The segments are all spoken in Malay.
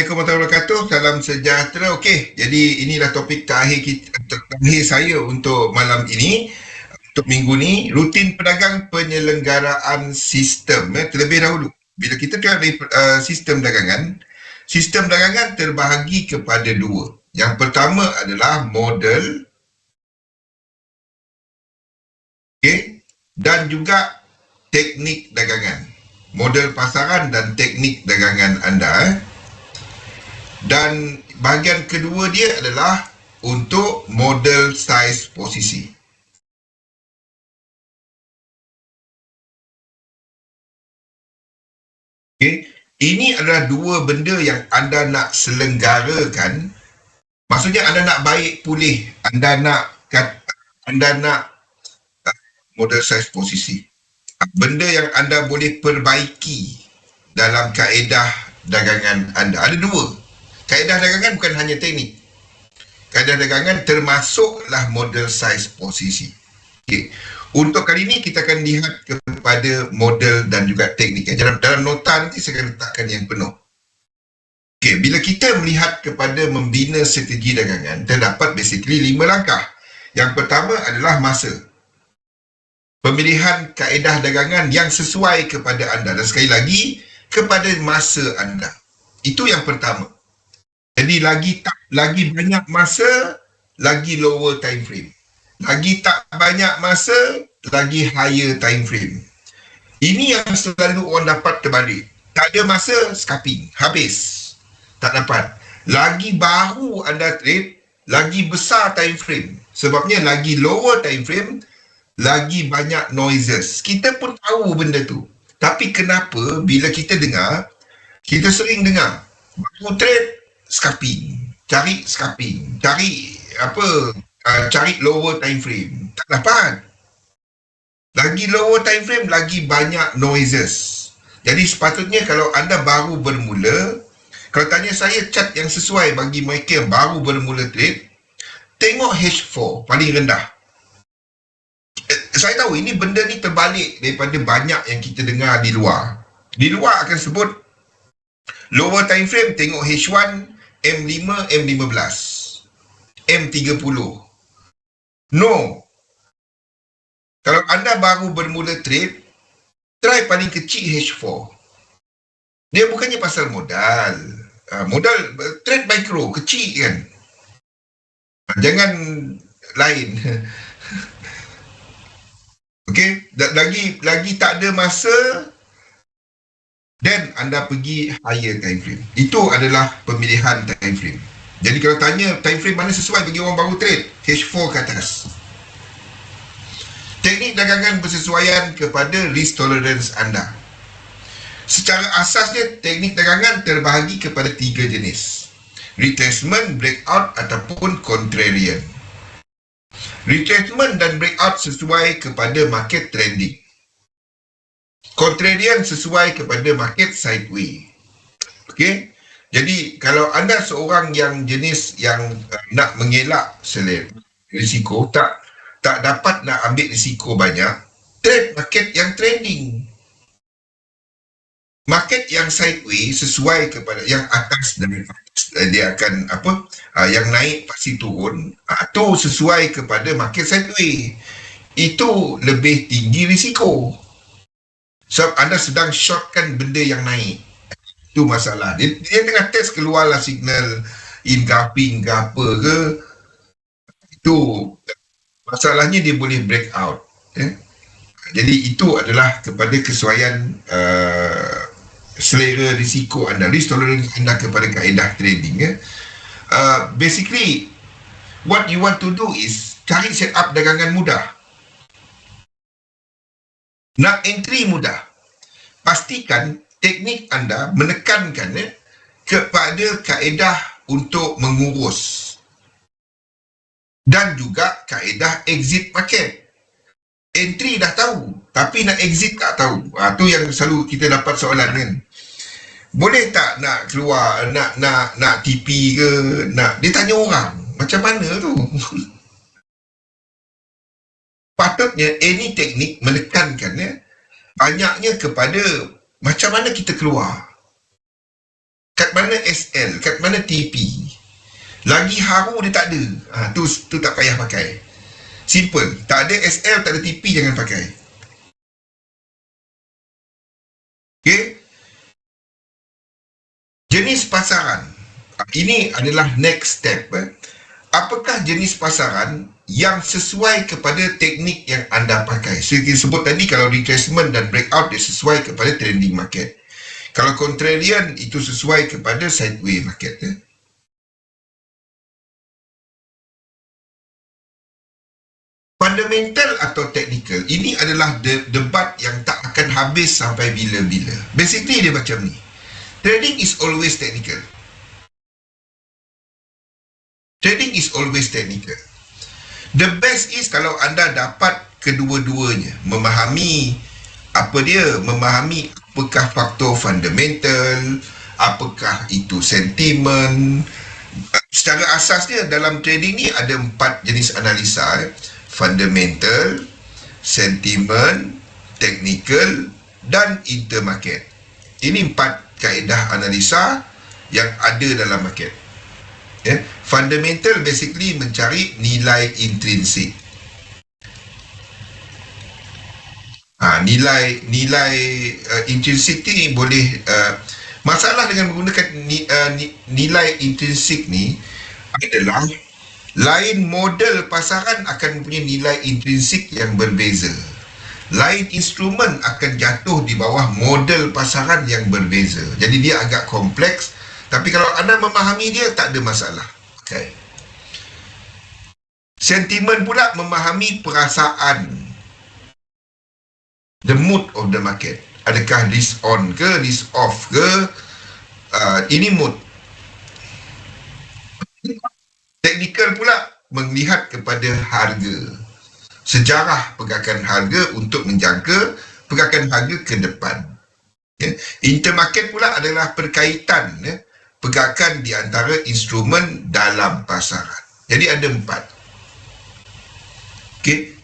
Assalamualaikum warahmatullahi wabarakatuh. Salam sejahtera. Okey, jadi inilah topik terakhir kita, terakhir saya untuk malam ini. Untuk minggu ni, rutin pedagang penyelenggaraan sistem. Eh, terlebih dahulu, bila kita tengok uh, sistem dagangan, sistem dagangan terbahagi kepada dua. Yang pertama adalah model okay, dan juga teknik dagangan. Model pasaran dan teknik dagangan anda. Eh. Dan bahagian kedua dia adalah untuk model size posisi. Okay. Ini adalah dua benda yang anda nak selenggarakan. Maksudnya anda nak baik pulih. Anda nak anda nak uh, model size posisi. Benda yang anda boleh perbaiki dalam kaedah dagangan anda. Ada dua. Kaedah dagangan bukan hanya teknik. Kaedah dagangan termasuklah model size posisi. Okay. Untuk kali ini kita akan lihat kepada model dan juga teknik. Dalam, dalam nota nanti saya akan letakkan yang penuh. Okay, bila kita melihat kepada membina strategi dagangan, terdapat basically lima langkah. Yang pertama adalah masa. Pemilihan kaedah dagangan yang sesuai kepada anda. Dan sekali lagi, kepada masa anda. Itu yang pertama. Jadi lagi tak lagi banyak masa, lagi lower time frame. Lagi tak banyak masa, lagi higher time frame. Ini yang selalu orang dapat terbalik. Tak ada masa, scalping. Habis. Tak dapat. Lagi baru anda trade, lagi besar time frame. Sebabnya lagi lower time frame, lagi banyak noises. Kita pun tahu benda tu. Tapi kenapa bila kita dengar, kita sering dengar, baru trade, scalping. Cari scalping. Cari apa uh, cari lower time frame. Tak dapat. Lagi lower time frame, lagi banyak noises. Jadi sepatutnya kalau anda baru bermula, kalau tanya saya cat yang sesuai bagi mereka yang baru bermula trade, tengok H4 paling rendah. Eh, saya tahu ini benda ni terbalik daripada banyak yang kita dengar di luar. Di luar akan sebut lower time frame tengok H1, M5, M15, M30. No. Kalau anda baru bermula trade, try paling kecil H4. Dia bukannya pasal modal. Uh, modal trade micro, kecil kan. Jangan lain. Okey, lagi lagi tak ada masa then anda pergi higher time frame. Itu adalah pemilihan time frame. Jadi kalau tanya time frame mana sesuai bagi orang baru trade, H4 ke atas. Teknik dagangan bersesuaian kepada risk tolerance anda. Secara asasnya, teknik dagangan terbahagi kepada tiga jenis. Retracement, breakout ataupun contrarian. Retracement dan breakout sesuai kepada market trending. Contrarian sesuai kepada market sideways. Okay? Jadi kalau anda seorang yang jenis yang uh, nak mengelak selera risiko tak tak dapat nak ambil risiko banyak trade market yang trending market yang sideways sesuai kepada yang atas dan atas uh, dia akan apa uh, yang naik pasti turun uh, tu sesuai kepada market sideways itu lebih tinggi risiko sebab anda sedang shortkan benda yang naik itu masalah. Dia, dia tengah test keluarlah signal incoming ke apa ke. Itu masalahnya dia boleh break out. Eh? Jadi itu adalah kepada kesesuaian uh, selera risiko anda, risk tolerance anda kepada kaedah trading. Eh? Uh, basically, what you want to do is cari set up dagangan mudah. Nak entry mudah. Pastikan teknik anda menekankan eh, kepada kaedah untuk mengurus dan juga kaedah exit market. Entry dah tahu, tapi nak exit tak tahu. Ha, tu yang selalu kita dapat soalan kan. Boleh tak nak keluar, nak nak nak TP ke, nak dia tanya orang, macam mana tu? Patutnya any teknik menekankan ya, banyaknya kepada macam mana kita keluar? kat mana SL, kat mana TP. Lagi haru dia tak ada. Ha, tu, tu tak payah pakai. Simple. Tak ada SL, tak ada TP, jangan pakai. Okay. Jenis pasaran. Ini adalah next step. Eh. Apakah jenis pasaran yang sesuai kepada teknik yang anda pakai? So, kita sebut tadi kalau retracement dan breakout dia sesuai kepada trending market. Kalau contrarian itu sesuai kepada sideway market. Eh? Fundamental atau technical, ini adalah de- debat yang tak akan habis sampai bila-bila. Basically dia macam ni. Trading is always technical. Trading is always technical. The best is kalau anda dapat kedua-duanya. Memahami apa dia, memahami apakah faktor fundamental, apakah itu sentimen. Secara asasnya dalam trading ni ada empat jenis analisa. Eh. Fundamental, sentimen, technical dan intermarket. Ini empat kaedah analisa yang ada dalam market. Yeah. Fundamental basically mencari nilai intrinsik. Ha, nilai nilai uh, intrinsik ni boleh uh, masalah dengan menggunakan ni, uh, nilai intrinsik ni adalah lain model pasaran akan punya nilai intrinsik yang berbeza. Lain instrumen akan jatuh di bawah model pasaran yang berbeza. Jadi dia agak kompleks tapi kalau anda memahami dia tak ada masalah. Okay. Sentimen pula memahami perasaan the mood of the market. Adakah list on ke, list off ke? Uh, ini mood. Teknikal pula melihat kepada harga. Sejarah pergerakan harga untuk menjaga pergerakan harga ke depan. Ya. Intermarket pula adalah perkaitan ya, pergerakan di antara instrumen dalam pasaran. Jadi ada empat. Okay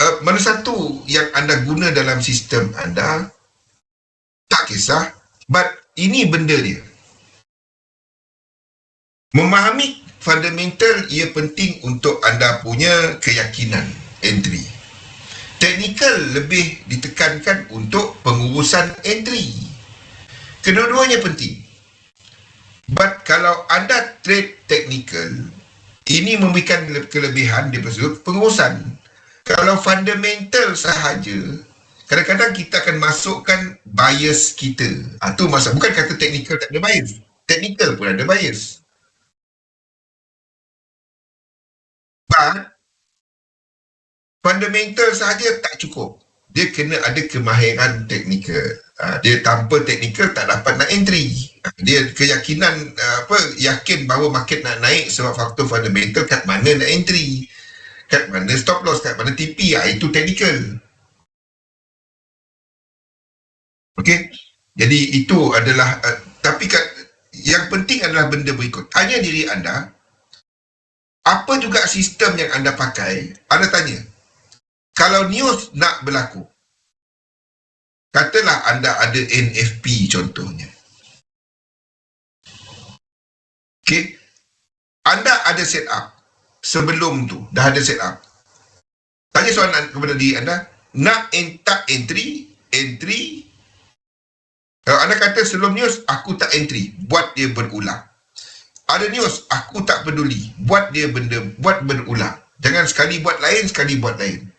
uh, mana satu yang anda guna dalam sistem anda? Tak kisah. But ini benda dia. Memahami fundamental ia penting untuk anda punya keyakinan entry. Technical lebih ditekankan untuk pengurusan entry. Kedua-duanya penting but kalau anda trade technical ini memberikan kelebihan di pengurusan. Kalau fundamental sahaja kadang-kadang kita akan masukkan bias kita. Ha, tu masa bukan kata technical tak ada bias. Technical pun ada bias. But fundamental sahaja tak cukup. Dia kena ada kemahiran technical ha, dia tanpa technical tak dapat nak entry ha, dia keyakinan apa yakin bahawa market nak naik sebab faktor fundamental kat mana nak entry kat mana stop loss, kat mana TP, ah, itu technical. Okey. Jadi itu adalah uh, tapi kat, yang penting adalah benda berikut. Tanya diri anda apa juga sistem yang anda pakai? Anda tanya. Kalau news nak berlaku. Katalah anda ada NFP contohnya. Okey. Anda ada set up sebelum tu dah ada set up. Tanya soalan kepada diri anda, nak tak entry, entry. Kalau anda kata sebelum news, aku tak entry, buat dia berulang. Ada news, aku tak peduli, buat dia benda, buat berulang. Jangan sekali buat lain, sekali buat lain.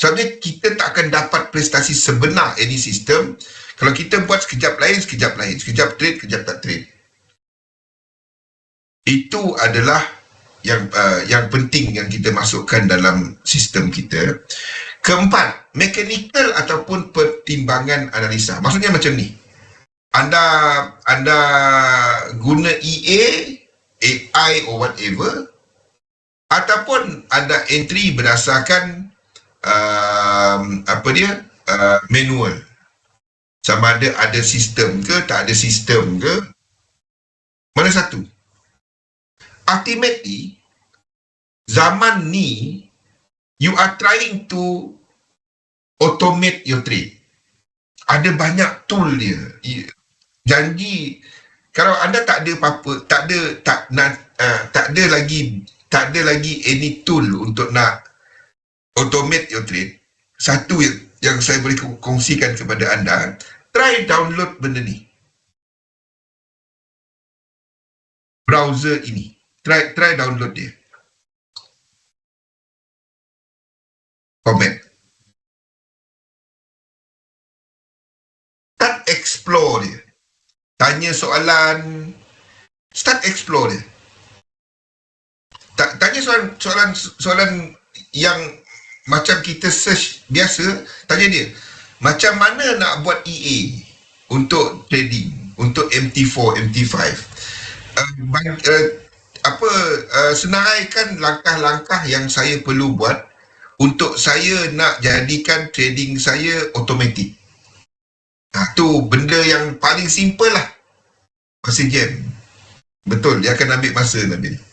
Sebabnya kita tak akan dapat prestasi sebenar any system kalau kita buat sekejap lain, sekejap lain. Sekejap trade, sekejap tak trade. Itu adalah yang uh, yang penting yang kita masukkan dalam sistem kita. Keempat, mechanical ataupun pertimbangan analisa. Maksudnya macam ni. Anda anda guna EA, AI or whatever ataupun anda entry berdasarkan um, apa dia? Uh, manual. Sama ada ada sistem ke, tak ada sistem ke. Mana satu? ultimately zaman ni you are trying to automate your trade ada banyak tool dia janji kalau anda tak ada apa-apa, tak ada tak nak uh, tak ada lagi tak ada lagi any tool untuk nak automate your trade. Satu yang, saya boleh kongsikan kepada anda, try download benda ni. Browser ini. Try try download dia. Comment. Start explore dia. Tanya soalan. Start explore dia. Tanya soalan soalan soalan yang macam kita search biasa, tanya dia. Macam mana nak buat EA untuk trading, untuk MT4, MT5? Uh, uh, apa uh, senaraikan langkah-langkah yang saya perlu buat untuk saya nak jadikan trading saya automatic. Ha, tu benda yang paling simple lah. Masa jam. Betul, dia akan ambil masa Nabil.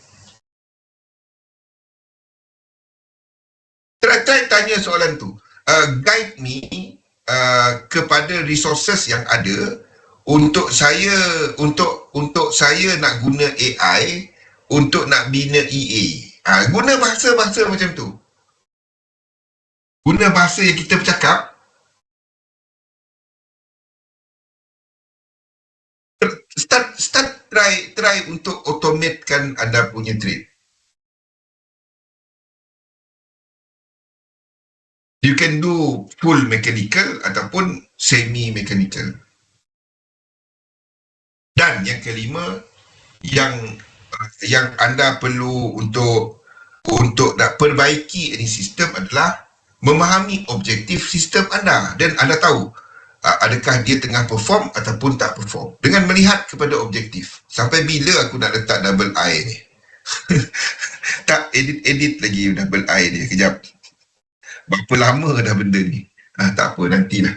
Try, tanya soalan tu. Uh, guide me uh, kepada resources yang ada untuk saya untuk untuk saya nak guna AI untuk nak bina EA. Ha, guna bahasa-bahasa macam tu. Guna bahasa yang kita bercakap. Start start try try untuk automatekan anda punya trade. You can do full mechanical ataupun semi mechanical. Dan yang kelima yang yang anda perlu untuk untuk nak perbaiki ini sistem adalah memahami objektif sistem anda. Dan anda tahu adakah dia tengah perform ataupun tak perform. Dengan melihat kepada objektif. Sampai bila aku nak letak double I ni? Tak edit-edit lagi double I ni. Kejap berapa lama dah benda ni? Ha, tak apa nantilah.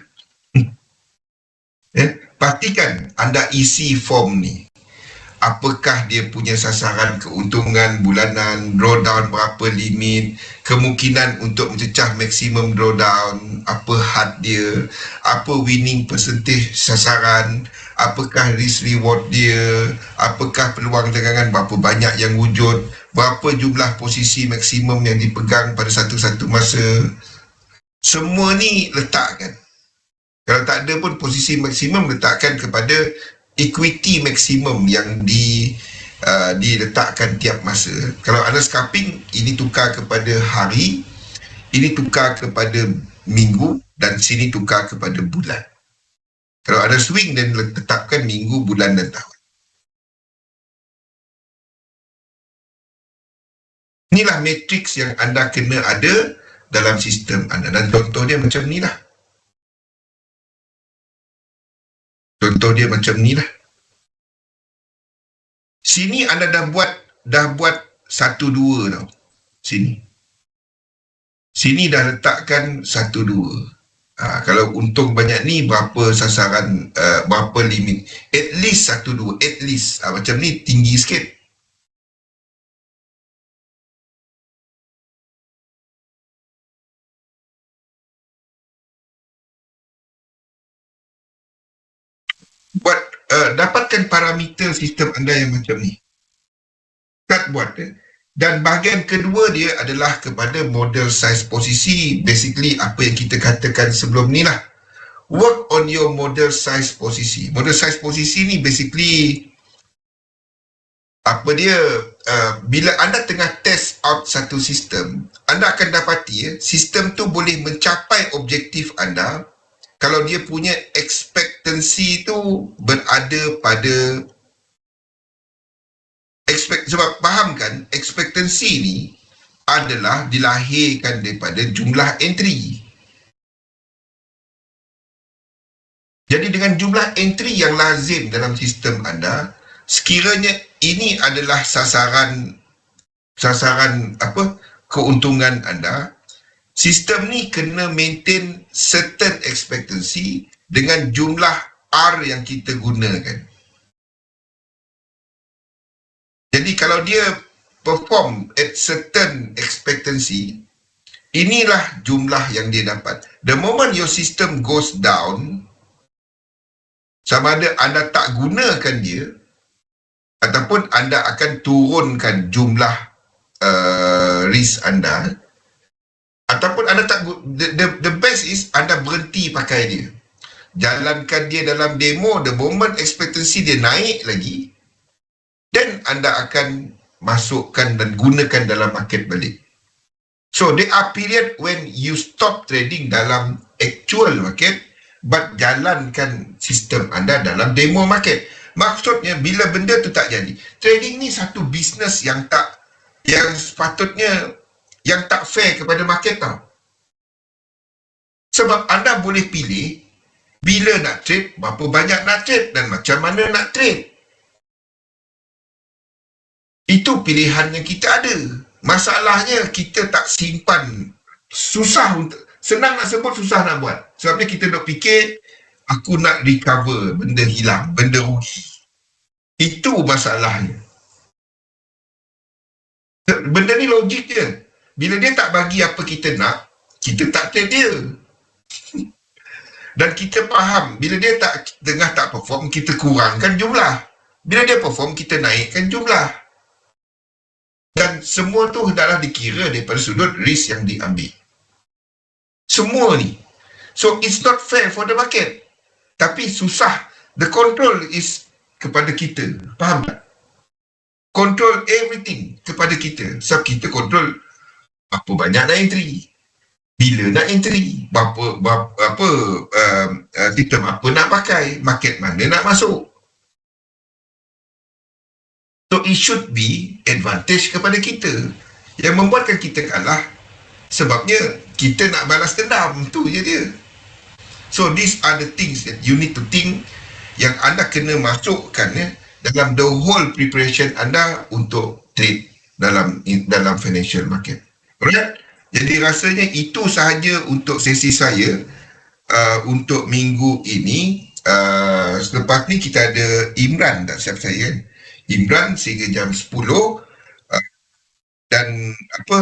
Eh, pastikan anda isi form ni. Apakah dia punya sasaran keuntungan bulanan, drawdown berapa limit, kemungkinan untuk mencecah maksimum drawdown, apa had dia, apa winning percentage sasaran, apakah risk reward dia, apakah peluang dagangan berapa banyak yang wujud, berapa jumlah posisi maksimum yang dipegang pada satu-satu masa. Semua ni letakkan. Kalau tak ada pun posisi maksimum letakkan kepada equity maksimum yang di uh, diletakkan tiap masa. Kalau ada scalping, ini tukar kepada hari, ini tukar kepada minggu dan sini tukar kepada bulan. Kalau ada swing dan letakkan minggu, bulan dan tahun. Inilah matrix yang anda kena ada dalam sistem anda. Dan contoh dia macam ni lah. Contoh dia macam ni lah. Sini anda dah buat dah buat satu dua tau. Sini. Sini dah letakkan satu dua. Ha, kalau untung banyak ni berapa sasaran uh, berapa limit at least satu dua at least ha, macam ni tinggi sikit buat uh, dapatkan parameter sistem anda yang macam ni. Start buat eh. Dan bahagian kedua dia adalah kepada model size posisi. Basically apa yang kita katakan sebelum ni lah. Work on your model size posisi. Model size posisi ni basically apa dia uh, bila anda tengah test out satu sistem anda akan dapati ya, sistem tu boleh mencapai objektif anda kalau dia punya expectancy tu berada pada expect sebab faham kan expectancy ni adalah dilahirkan daripada jumlah entry jadi dengan jumlah entry yang lazim dalam sistem anda sekiranya ini adalah sasaran sasaran apa keuntungan anda sistem ni kena maintain certain expectancy dengan jumlah R yang kita gunakan. Jadi kalau dia perform at certain expectancy, inilah jumlah yang dia dapat. The moment your system goes down, sama ada anda tak gunakan dia, ataupun anda akan turunkan jumlah uh, risk anda ataupun anda tak the, the, the best is anda berhenti pakai dia jalankan dia dalam demo the moment expectancy dia naik lagi then anda akan masukkan dan gunakan dalam market balik. So there are period when you stop trading dalam actual market but jalankan sistem anda dalam demo market. Maksudnya bila benda tu tak jadi trading ni satu bisnes yang tak yang sepatutnya yang tak fair kepada market tau. Sebab anda boleh pilih bila nak trade, berapa banyak nak trade dan macam mana nak trade. Itu pilihan yang kita ada. Masalahnya kita tak simpan susah untuk senang nak sebut susah nak buat. Sebabnya kita dok fikir aku nak recover benda hilang, benda rugi. Itu masalahnya. Benda ni logik je. Bila dia tak bagi apa kita nak, kita tak trade dia. Dan kita faham, bila dia tak tengah tak perform, kita kurangkan jumlah. Bila dia perform, kita naikkan jumlah. Dan semua tu hendaklah dikira daripada sudut risk yang diambil. Semua ni. So, it's not fair for the market. Tapi susah. The control is kepada kita. Faham tak? Control everything kepada kita. Sebab kita control apa banyak nak entry bila nak entry berapa, berapa apa uh, uh, apa nak pakai market mana nak masuk it should be advantage kepada kita. Yang membuatkan kita kalah sebabnya kita nak balas dendam. Tu je dia. So these are the things that you need to think yang anda kena masukkan ya, dalam the whole preparation anda untuk trade dalam dalam financial market. Alright? Jadi rasanya itu sahaja untuk sesi saya uh, untuk minggu ini. Uh, selepas ni kita ada Imran tak siap saya kan. Imran sehingga jam 10 uh, dan apa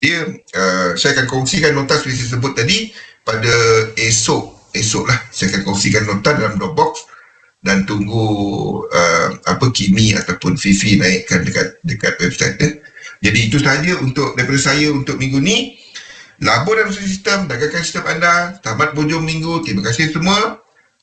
dia uh, saya akan kongsikan nota seperti saya sebut tadi pada esok esok lah saya akan kongsikan nota dalam Dropbox dan tunggu uh, apa Kimi ataupun Fifi naikkan dekat dekat website dia. Jadi itu sahaja untuk daripada saya untuk minggu ni. Labur dalam sistem, dagangkan sistem anda. Tamat bujung minggu. Terima kasih semua.